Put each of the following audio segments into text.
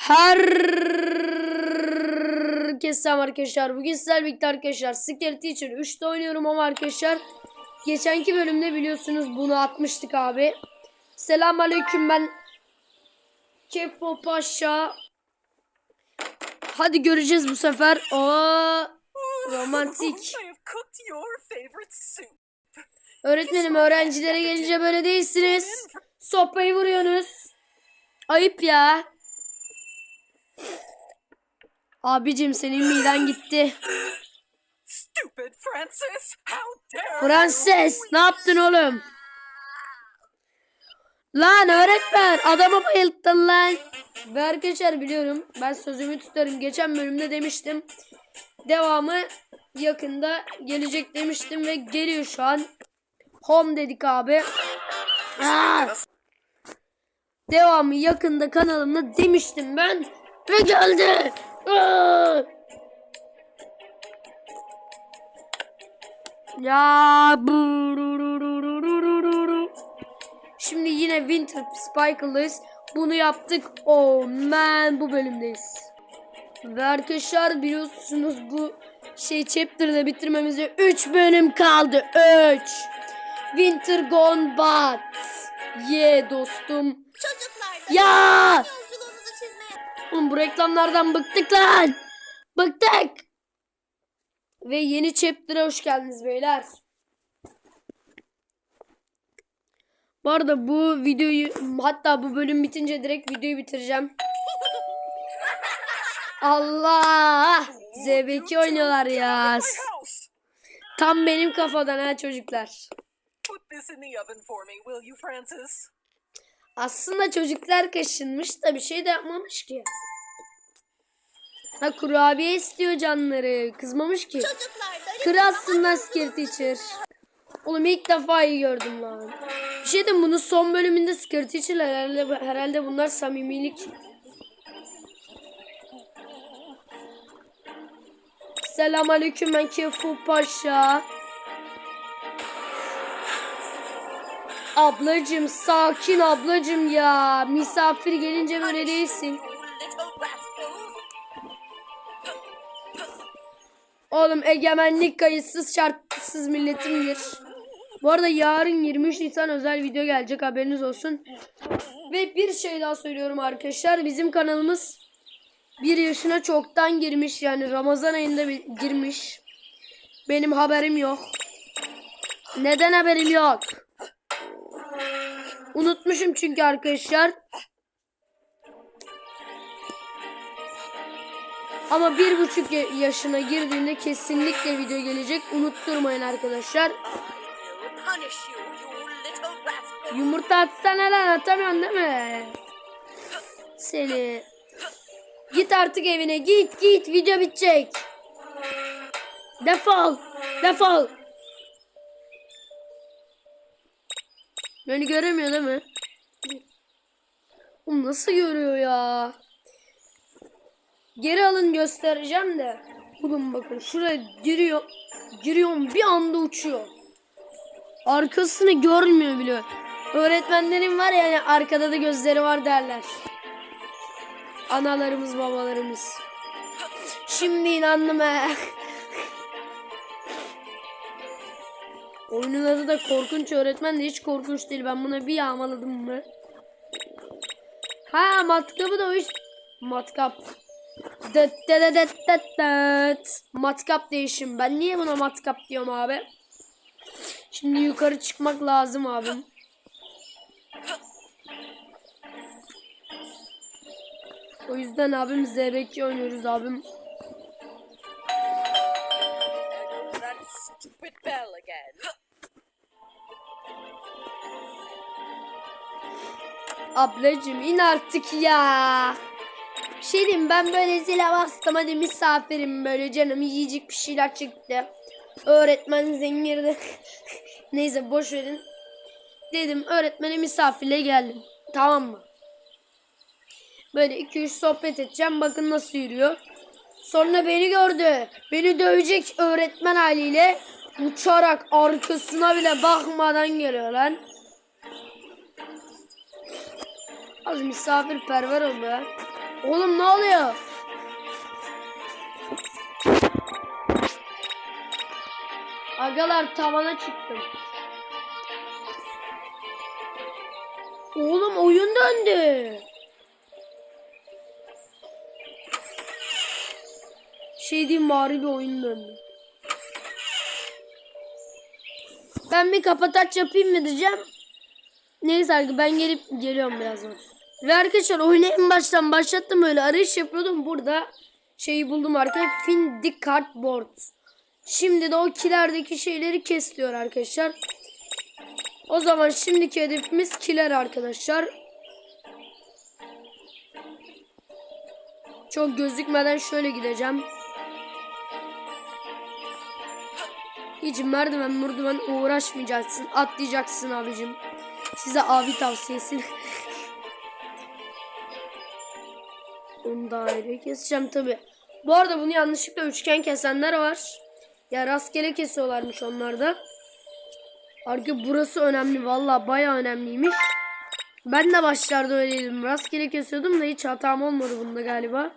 Herkese selam arkadaşlar. Bugün sizlerle birlikte arkadaşlar Scare Teacher 3'te oynuyorum ama arkadaşlar geçenki bölümde biliyorsunuz bunu atmıştık abi. Selam aleyküm ben Kefo Paşa. Hadi göreceğiz bu sefer. Oo, romantik. Öğretmenim öğrencilere gelince böyle değilsiniz. Sopayı vuruyorsunuz. Ayıp ya. Abicim senin miden gitti. Frances ne yaptın oğlum? Lan öğretmen adamı bayılttın lan. Ve arkadaşlar biliyorum ben sözümü tutarım. Geçen bölümde demiştim. Devamı yakında gelecek demiştim ve geliyor şu an. Home dedik abi. Aa! Devamı yakında kanalımda demiştim ben. Ve geldi. Aa! Ya. Şimdi yine Winter Spike'lıyız. Bunu yaptık. Oh man bu bölümdeyiz. Ve arkadaşlar biliyorsunuz bu şey chapter'da bitirmemize 3 bölüm kaldı. 3. Winter Gone Bad. Ye dostum. Çocuklar Ya! Oğlum bu reklamlardan bıktık lan. Bıktık. Ve yeni chapter'a hoş geldiniz beyler. Bu arada bu videoyu hatta bu bölüm bitince direkt videoyu bitireceğim. Allah! ZB2 oynuyorlar ya. Tam benim kafadan ha çocuklar. Put this in the oven for me, will you, Francis? Aslında çocuklar kaşınmış da bir şey de yapmamış ki. Ha kurabiye istiyor canları. Kızmamış ki. çocuklar da Kralsın asker teacher. Oğlum ilk defa iyi gördüm lan. Bir şey de bunun son bölümünde Scare Teacher herhalde, herhalde bunlar samimilik. Selam aleyküm ben Kefu Paşa. Ablacım sakin ablacım ya. Misafir gelince böyle değilsin. Oğlum egemenlik kayıtsız şartsız milletimdir. Bu arada yarın 23 Nisan özel video gelecek haberiniz olsun. Ve bir şey daha söylüyorum arkadaşlar. Bizim kanalımız bir yaşına çoktan girmiş. Yani Ramazan ayında girmiş. Benim haberim yok. Neden haberim yok? Unutmuşum çünkü arkadaşlar. Ama bir buçuk ya- yaşına girdiğinde kesinlikle video gelecek. Unutturmayın arkadaşlar. Yumurta atsana lan atamıyorsun değil mi? Seni. Git artık evine git git video bitecek. Defol. Defol. Beni göremiyor değil mi? Oğlum nasıl görüyor ya? Geri alın göstereceğim de. Oğlum bakın şuraya giriyor. Giriyorum bir anda uçuyor. Arkasını görmüyor bile. Öğretmenlerin var ya yani arkada da gözleri var derler. Analarımız babalarımız. Şimdi inandım he. Oyunun adı da korkunç öğretmen de hiç korkunç değil. Ben buna bir yağmaladım mı? Ha matkabı da o iş. Matkap. Dıt dıt dıt dıt dıt. Matkap değişim. Ben niye buna matkap diyorum abi? Şimdi yukarı çıkmak lazım abim. O yüzden abim ZB2 oynuyoruz abim. Stupid bell again. Ablacım in artık ya. Bir ben böyle zile bastım hadi misafirim böyle canım yiyecek bir şeyler çıktı. Öğretmen zengirdi. Neyse boş verin. Dedim öğretmene misafirle geldim. Tamam mı? Böyle 2-3 sohbet edeceğim. Bakın nasıl yürüyor. Sonra beni gördü. Beni dövecek öğretmen haliyle uçarak arkasına bile bakmadan geliyor lan. Az misafirperver ol be. Oğlum ne oluyor? Agalar tavana çıktım. Oğlum oyun döndü. Şey diyeyim bari bir oyun döndü. Ben bir kapataç yapayım mı diyeceğim. Neyse artık ben gelip geliyorum birazdan. Ve arkadaşlar oyunu en baştan başlattım öyle arayış yapıyordum. Burada şeyi buldum arkadaşlar. Find Cardboard. Şimdi de o kilerdeki şeyleri kes diyor arkadaşlar. O zaman şimdiki hedefimiz kiler arkadaşlar. Çok gözükmeden şöyle gideceğim. Hiç merdiven merdiven uğraşmayacaksın. Atlayacaksın abicim. Size abi tavsiyesi. Onu da ayrı keseceğim tabi. Bu arada bunu yanlışlıkla üçgen kesenler var. Ya rastgele kesiyorlarmış onlar da. Arka burası önemli. Valla baya önemliymiş. Ben de başlarda öyleydim. Rastgele kesiyordum da hiç hatam olmadı bunda galiba.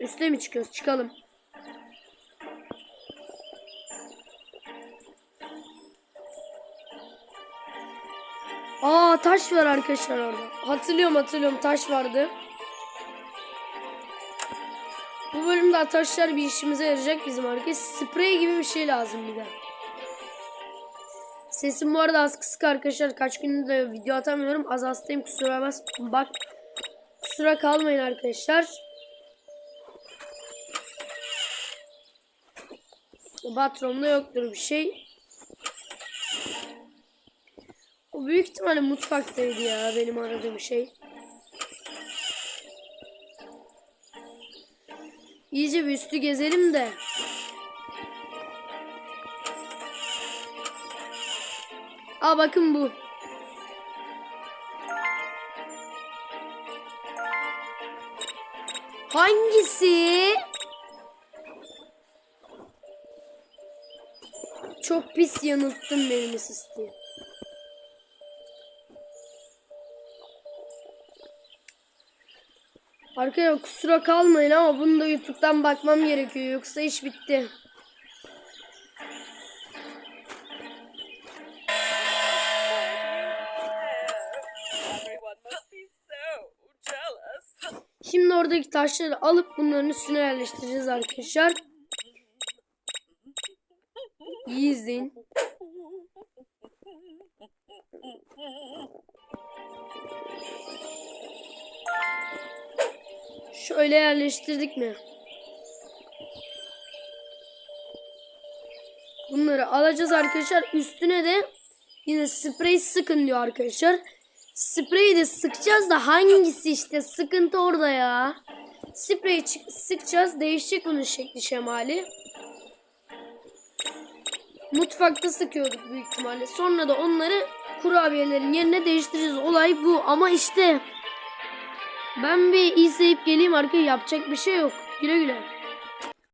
Üste mi çıkıyoruz? Çıkalım. Aa taş var arkadaşlar orada. Hatırlıyorum hatırlıyorum taş vardı. Bu bölümde taşlar bir işimize yarayacak bizim arkadaşlar. Sprey gibi bir şey lazım bir de. Sesim bu arada az kısık arkadaşlar. Kaç gündür de video atamıyorum. Az hastayım kusura bas. Bak kusura kalmayın arkadaşlar. Batromda yoktur bir şey. O büyük ihtimalle mutfaktaydı ya benim aradığım şey. İyice bir üstü gezelim de. Aa bakın bu. Hangisi? Çok pis yanılttın benim sisti. Arkadaşlar kusura kalmayın ama bunu da YouTube'dan bakmam gerekiyor yoksa iş bitti. Şimdi oradaki taşları alıp bunların üstüne yerleştireceğiz arkadaşlar. İyi izleyin. Şöyle yerleştirdik mi? Bunları alacağız arkadaşlar. Üstüne de yine sprey sıkın diyor arkadaşlar. Spreyi de sıkacağız da hangisi işte sıkıntı orada ya. Spreyi sıkacağız değişecek bunun şekli şemali. Mutfakta sıkıyorduk büyük ihtimalle. Sonra da onları kurabiyelerin yerine değiştireceğiz. Olay bu ama işte ben bir izleyip geleyim arkadaşlar yapacak bir şey yok. Güle güle.